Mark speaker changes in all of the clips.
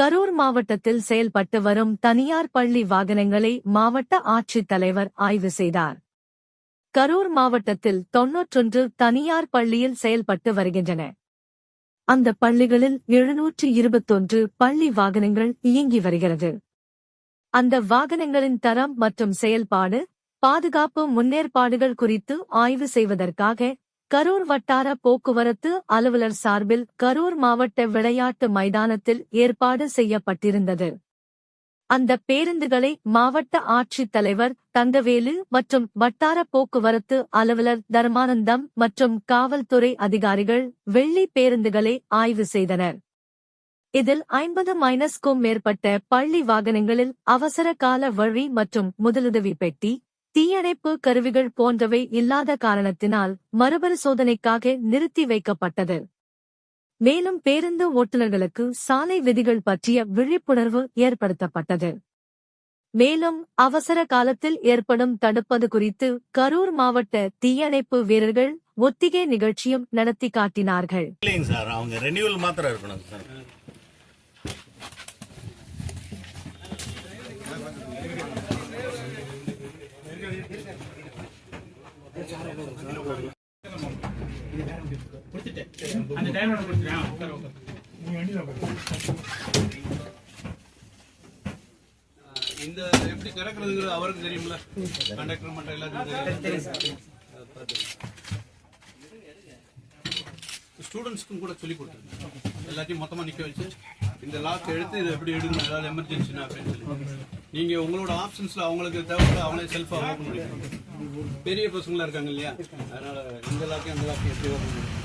Speaker 1: கரூர் மாவட்டத்தில் செயல்பட்டு வரும் தனியார் பள்ளி வாகனங்களை மாவட்ட ஆட்சித்தலைவர் ஆய்வு செய்தார். கரூர் மாவட்டத்தில் தொன்னூற்றொன்று தனியார் பள்ளியில் செயல்பட்டு வருகின்றன. அந்த பள்ளிகளில் எழுநூற்று இருபத்தொன்று பள்ளி வாகனங்கள் இயங்கி வருகிறது. அந்த வாகனங்களின் தரம் மற்றும் செயல்பாடு பாதுகாப்பு முன்னேற்பாடுகள் குறித்து ஆய்வு செய்வதற்காக கரூர் வட்டார போக்குவரத்து அலுவலர் சார்பில் கரூர் மாவட்ட விளையாட்டு மைதானத்தில் ஏற்பாடு செய்யப்பட்டிருந்தது. அந்த பேருந்துகளை மாவட்ட ஆட்சித் தலைவர் தங்கவேலு மற்றும் வட்டார போக்குவரத்து அலுவலர் தர்மானந்தம் மற்றும் காவல்துறை அதிகாரிகள் வெள்ளி பேருந்துகளை ஆய்வு செய்தனர். இதில் ஐம்பது மைனஸ்க்கும் மேற்பட்ட பள்ளி வாகனங்களில் அவசர கால வழி மற்றும் முதலுதவி பெட்டி தீயணைப்பு கருவிகள் போன்றவை இல்லாத காரணத்தினால் மறுபரிசோதனைக்காக நிறுத்தி வைக்கப்பட்டது. மேலும் பேருந்து ஓட்டுநர்களுக்கு சாலை விதிகள் பற்றிய விழிப்புணர்வு ஏற்படுத்தப்பட்டது. மேலும் அவசர காலத்தில் ஏற்படும் தடுப்பது குறித்து கரூர் மாவட்ட தீயணைப்பு வீரர்கள் ஒத்திகை நிகழ்ச்சியும் நடத்தி காட்டினார்கள்.
Speaker 2: அந்த கொடுத்துறேன் உட்கார உட்கார
Speaker 3: இந்த எப்படி திறக்கிறதுங்கிறது அவருக்கு தெரியும்ல கண்டக்டர் மட்டும் எல்லாத்துக்கும் தெரியும் ஸ்டூடெண்ட்ஸ்க்கும் கூட சொல்லி கொடுத்துருங்க. எல்லாத்தையும் மொத்தமாக நிற்க வச்சு இந்த லாக் எடுத்து இதை எப்படி எடுக்கணும்? ஏதாவது எமர்ஜென்சினா அப்படின்னு சொல்லி. நீங்கள் உங்களோட ஆப்ஷன்ஸில் அவங்களுக்கு தேவைப்பட அவங்களே செல்ஃபாக ஓப்பன் பண்ணிக்கணும் பெரிய பசங்களாம் இருக்காங்க இல்லையா? அதனால இந்த லாக்கையும் அந்த லாக்கையும் எப்படி ஓப்பன் பண்ணணும்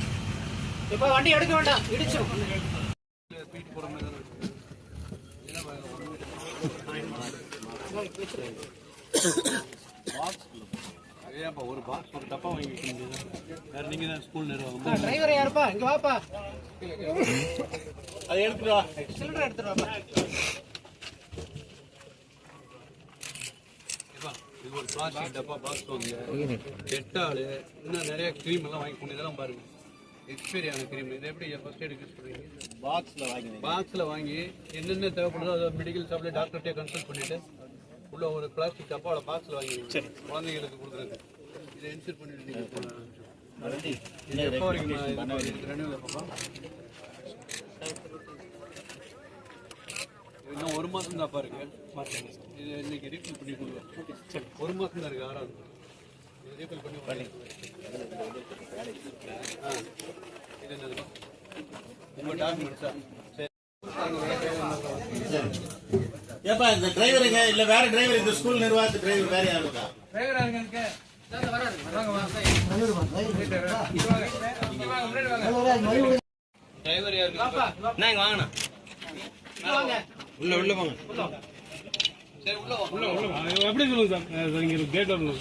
Speaker 2: இப்ப வண்டி எடுக்க வேண்டாம் இடிச்சிரும்.
Speaker 3: தூக்கிட்டு போகிற மாதிரி. ஏன்ப்பா ஒரு பாக்ஸ் ஒரு டப்பா வாங்கி வைக்க முடியாது. வேற நீங்க தான் ஸ்கூல் நிர்வாகம்
Speaker 2: டிரைவர் யாருப்பா? இங்க வாப்பா.
Speaker 3: அதை எடுத்துட்டு வா.
Speaker 2: சிலிண்டர் எடுத்துட்டு வாப்பா
Speaker 3: ஏப்பா, இது ஒரு பிளாஸ்டிக் டப்பா பாக்ஸ் வாங்க டெட்டாலு இன்னும் நிறைய க்ரீம் எல்லாம் வாங்கி கொண்டு இதெல்லாம் பாருங்க. எக்ஸ்பைரி ஆன க்ரீம் இதை எப்படி ஃபர்ஸ்ட் எய்ட் யூஸ் பண்ணுவீங்க
Speaker 4: பாக்ஸில் வாங்கி
Speaker 3: பாக்ஸில் வாங்கி என்னென்ன தேவைப்படுதோ அதை மெடிக்கல் ஷாப்ல டாக்டர்கிட்டே கன்சல்ட் பண்ணிட்டு உள்ள ஒரு பிளாஸ்டிக் டப்பாவில் பாக்ஸில் வாங்கி சரி. குழந்தைங்களுக்கு கொடுக்குறது. இதை இன்சூர் பண்ணிட்டு இது எப்போ வரைக்கும் இன்னும் ஒரு மாதம் தான் இருக்கு இது இன்னைக்கு ரீஃபில் பண்ணி கொடுங்க ஒரு மாதம் தான் இருக்கு ஆறாவது ரீஃபில் பண்ணி பண்ணி ஆ இது என்னது உங்கள் டாக்குமெண்ட்ஸா சரி
Speaker 4: ஏப்பா இந்த டிரைவருங்க இல்ல வேற டிரைவர் இந்த ஸ்கூல் நிர்வாகத்து டிரைவர் வேற யாரும் இருக்கா?
Speaker 2: டிரைவர் யாருங்க இருக்கு வாங்க வாங்க
Speaker 3: டிரைவர் யாருக்கு
Speaker 2: நான் வாங்கண்ணா. வாங்க.
Speaker 3: உள்ள உள்ள போங்க. சரி உள்ள உள்ள
Speaker 5: எப்படி சொல்லுங்க சார்? இங்க கேட் வரணும்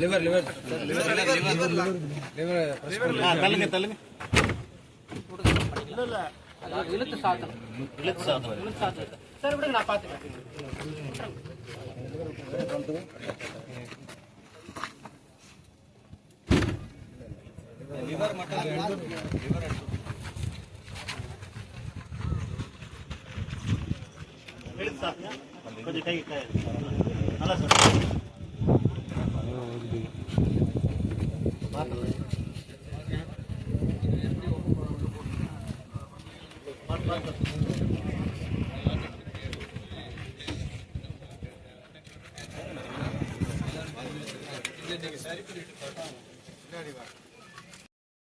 Speaker 3: லிவர் லிவர்
Speaker 4: ஆ, தள்ளுங்க தள்ளுங்க.
Speaker 2: இழுத்து சாத்தணும்.
Speaker 4: இழுத்து சாப்பிடுங்க
Speaker 2: இழுத்து சாத்தணும். சரி விடுங்க நான் பாத்துக்கிறேன்
Speaker 3: லிவர் மட்டும் லிவர்
Speaker 4: இழுத்து சாப்பிடுங்க கொஞ்சம்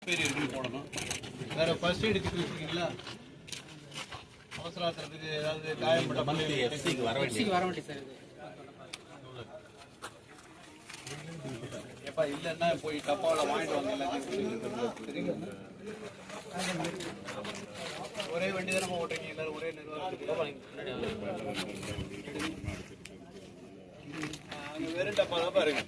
Speaker 3: பேர் இருக்குன்னு வேறு ஃபர்ஸ்ட் எய்டு கிட் வச்சுருக்கீங்களா? அவசர ஆத்திரத்துக்கு ஏதாவது காயப்பட்ட
Speaker 4: மல்லி வர வேண்டிய
Speaker 2: வர வேண்டிய சார்
Speaker 3: எப்பா இல்லைன்னா போய் டப்பாவில் வாங்கிட்டு வாங்க எல்லாத்தையும். ஒரே வண்டி தானே ஓட்டுறீங்க எல்லாரும் ஒரே நிர்வாகத்துக்கு. அங்கே வெறும் டப்பா தான் பாருங்க